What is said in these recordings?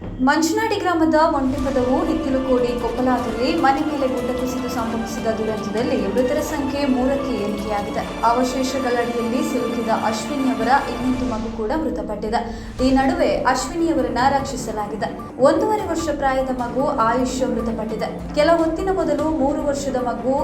ಮಂಚನಾಡಿ ಗ್ರಾಮದ ಒಂಟಿಪದವು ಹಿತ್ತಿಲುಕೋಡಿ ಕೊಪ್ಪಲಾದಲ್ಲಿ ಮನೆ ಮೇಲೆ ಗುಡ್ಡ ಕುಸಿದು ಸಂಭವಿಸಿದ ದುರಂತದಲ್ಲಿ ಮೃತರ ಸಂಖ್ಯೆ ಮೂರಕ್ಕೆ ಏರಿಕೆಯಾಗಿದೆ. ಅವಶೇಷಗಳಡಿಯಲ್ಲಿ ಸಿಲುಕಿದ ಅಶ್ವಿನಿ ಅವರ ಇನ್ನೊಂದು ಮಗು ಕೂಡ ಮೃತಪಟ್ಟಿದೆ. ಈ ನಡುವೆ ಅಶ್ವಿನಿ ಅವರನ್ನ ರಕ್ಷಿಸಲಾಗಿದೆ. ಒಂದೂವರೆ ವರ್ಷ ಪ್ರಾಯದ ಮಗು ಆಯುಷ್ ಮೃತಪಟ್ಟಿದೆ. ಕೆಲ ಹೊತ್ತಿನ ಮೊದಲು ಮೂರು ವರ್ಷದ ಮಗು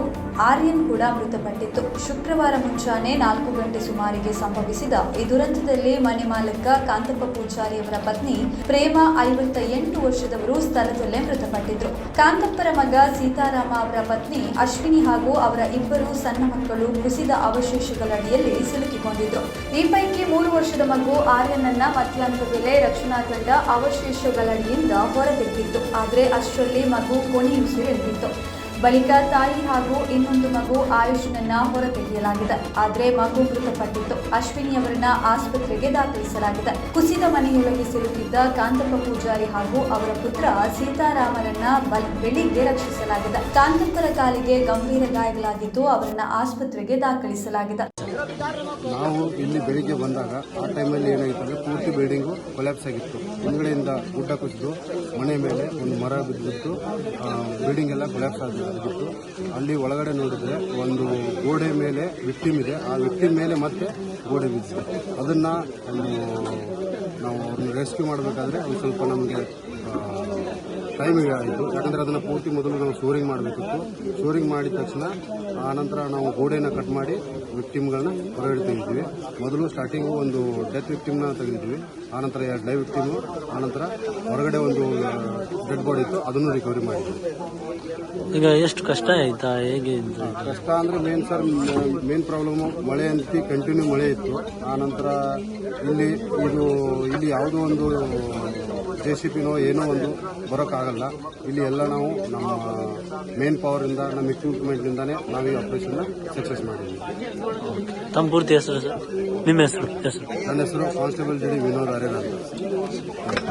ಆರ್ಯನ್ ಕೂಡ ಮೃತಪಟ್ಟಿತ್ತು. ಶುಕ್ರವಾರ ಮುಂಜಾನೆ ನಾಲ್ಕು ಗಂಟೆ ಸುಮಾರಿಗೆ ಸಂಭವಿಸಿದ ಈ ದುರಂತದಲ್ಲಿ ಮನೆ ಮಾಲಕ ಕಾಂತಪ್ಪ ಪೂಜಾರಿ ಅವರ ಪತ್ನಿ ಪ್ರೇಮ ಐವತ್ತ ಎಂಟು ವರ್ಷದವರು ಸ್ಥಳದಲ್ಲೇ ಮೃತಪಟ್ಟಿದ್ರು. ಕಾಂತಪ್ಪರ ಮಗ ಸೀತಾರಾಮ ಅವರ ಪತ್ನಿ ಅಶ್ವಿನಿ ಹಾಗೂ ಅವರ ಇಬ್ಬರು ಸಣ್ಣ ಮಕ್ಕಳು ಕುಸಿದ ಅವಶೇಷಗಳಡಿಯಲ್ಲಿ ಸಿಲುಕಿಕೊಂಡಿದ್ರು. ಈ ಪೈಕಿ ಮೂರು ವರ್ಷದ ಮಗು ಆರ್ಯನನ್ನ ಮಧ್ಯಾಹ್ನದ ವೇಳೆ ರಕ್ಷಣಾ ತಂಡ ಅವಶೇಷಗಳಡಿಯಿಂದ ಹೊರಬಿಟ್ಟಿತ್ತು ಆದರೆ ಅಷ್ಟರಲ್ಲಿ ಮಗು ಕೊನೆಯುಸಿರೆಳೆದಿತ್ತು. ಬಳಿಕ ತಾಯಿ ಹಾಗೂ ಇನ್ನೊಂದು ಮಗು ಆಯುಷ್ನನ್ನ ಹೊರತೆಗೆಯಲಾಗಿದೆ. ಆದರೆ ಮಗು ಮೃತಪಟ್ಟಿತ್ತು ಅಶ್ವಿನಿ ಅವರನ್ನ ಆಸ್ಪತ್ರೆಗೆ ದಾಖಲಿಸಲಾಗಿದೆ. ಕುಸಿದ ಮನೆಯೊಳಗೆ ಸಿಲುಕಿದ್ದ ಕಾಂತಪ್ಪ ಪೂಜಾರಿ ಹಾಗೂ ಅವರ ಪುತ್ರ ಸೀತಾರಾಮರನ್ನ ಬೆಳಿಗ್ಗೆ ರಕ್ಷಿಸಲಾಗಿದೆ. ಕಾಂತಪ್ಪರ ಕಾಲಿಗೆ ಗಂಭೀರ ಗಾಯಗಳಾಗಿದ್ದು ಅವರನ್ನ ಆಸ್ಪತ್ರೆಗೆ ದಾಖಲಿಸಲಾಗಿದೆ. ನಾವು ಇಲ್ಲಿ ಬೆಳಿಗ್ಗೆ ಬಂದಾಗ ಆ ಟೈಮಲ್ಲಿ ಏನಾಗಿತ್ತು ಅಂದರೆ ಪೂರ್ತಿ ಬಿಲ್ಡಿಂಗು ಕೊಲ್ಯಾಪ್ಸ್ ಆಗಿತ್ತು. ಹಿಂದ್ಗಡೆಯಿಂದ ಗುಡ್ಡ ಕುಸಿದು, ಮನೆ ಮೇಲೆ ಒಂದು ಮರ ಬಿದ್ದು ಬಿಲ್ಡಿಂಗ್ ಎಲ್ಲ ಕೊಲ್ಯಾಪ್ಸ್ ಆಗಿತ್ತು ಅಲ್ಲಿ ಒಳಗಡೆ ನೋಡಿದ್ರೆ ಒಂದು ಗೋಡೆ ಮೇಲೆ ವಿಕ್ಟಿಮ್ ಇದೆ. ಆ ವಿಕ್ಟಿಮ್ ಮೇಲೆ ಮತ್ತೆ ಗೋಡೆ ಬಿದ್ದಿದೆ. ಅದನ್ನ ನಾವು ರೆಸ್ಕ್ಯೂ ಮಾಡಬೇಕಾದ್ರೆ ಒಂದು ಸ್ವಲ್ಪ ನಮಗೆ ಟೈಮ್ ಆಯಿತು. ಯಾಕಂದರೆ ಅದನ್ನು ಪೂರ್ತಿ ಮೊದಲು ನಾವು ಸ್ಟೋರಿಂಗ್ ಮಾಡಬೇಕಿತ್ತು. ಸ್ಟೋರಿಂಗ್ ಮಾಡಿದ ತಕ್ಷಣ ಆನಂತರ ನಂತರ ನಾವು ಗೋಡೆಯನ್ನು ಕಟ್ ಮಾಡಿ ವಿಕ್ಟಿಮ್ಗಳನ್ನ ಹೊರಗಡೆ ತೆಗಿದ್ವಿ ಮೊದಲು ಸ್ಟಾರ್ಟಿಂಗು ಒಂದು ಡೆತ್ ವಿಕ್ಟಿಮ್ನ ತೆಗೆದಿದ್ವಿ. ಆನಂತರ ಎರಡು ಲೈವ್ ವಿಕ್ಟಿಮು ಆನಂತರ ಹೊರಗಡೆ ಒಂದು ಡೆಡ್ ಬಾಡಿ ಇತ್ತು. ಅದನ್ನು ರಿಕವರಿ ಮಾಡಿದ್ವಿ. ಈಗ ಎಷ್ಟು ಕಷ್ಟ ಆಯ್ತಾ? ಹೇಗೆ ಕಷ್ಟ ಅಂದರೆ ಮೇನ್ ಸರ್ ಮೇನ್ ಪ್ರಾಬ್ಲಮ್ ಮಳೆ ಅಂತಿ ಕಂಟಿನ್ಯೂ ಮಳೆ ಇತ್ತು. ಆನಂತರ ಇಲ್ಲಿ ಇದು ಇಲ್ಲಿ ಯಾವುದೋ ಒಂದು ಜೆ ಸಿ ಪಿನೋ ಏನೋ ಒಂದು ಬರೋಕ್ಕಾಗಲ್ಲ. ಇಲ್ಲಿ ಎಲ್ಲ ನಾವು ನಮ್ಮ ಮೇನ್ ಪವರಿಂದ ನಮ್ಮ ಇಕ್ವಿಪ್ಮೆಂಟ್ನಿಂದಾನೇ ನಾವು ಈ ಆಪರೇಷನ್ನ ಸಕ್ಸಸ್ ಮಾಡಿದ್ದೀವಿ. ತಮ್ಮ ಪೂರ್ತಿ ಹೆಸರು ಸರ್? ನಿಮ್ಮ ಹೆಸರು? ಹೆಸರು? ನನ್ನ ಹೆಸರು ಕಾನ್ಸ್ಟೇಬಲ್ ಜಿ ಡಿ ವಿನೋದ್ ಅರೇನಾ ಅಂತ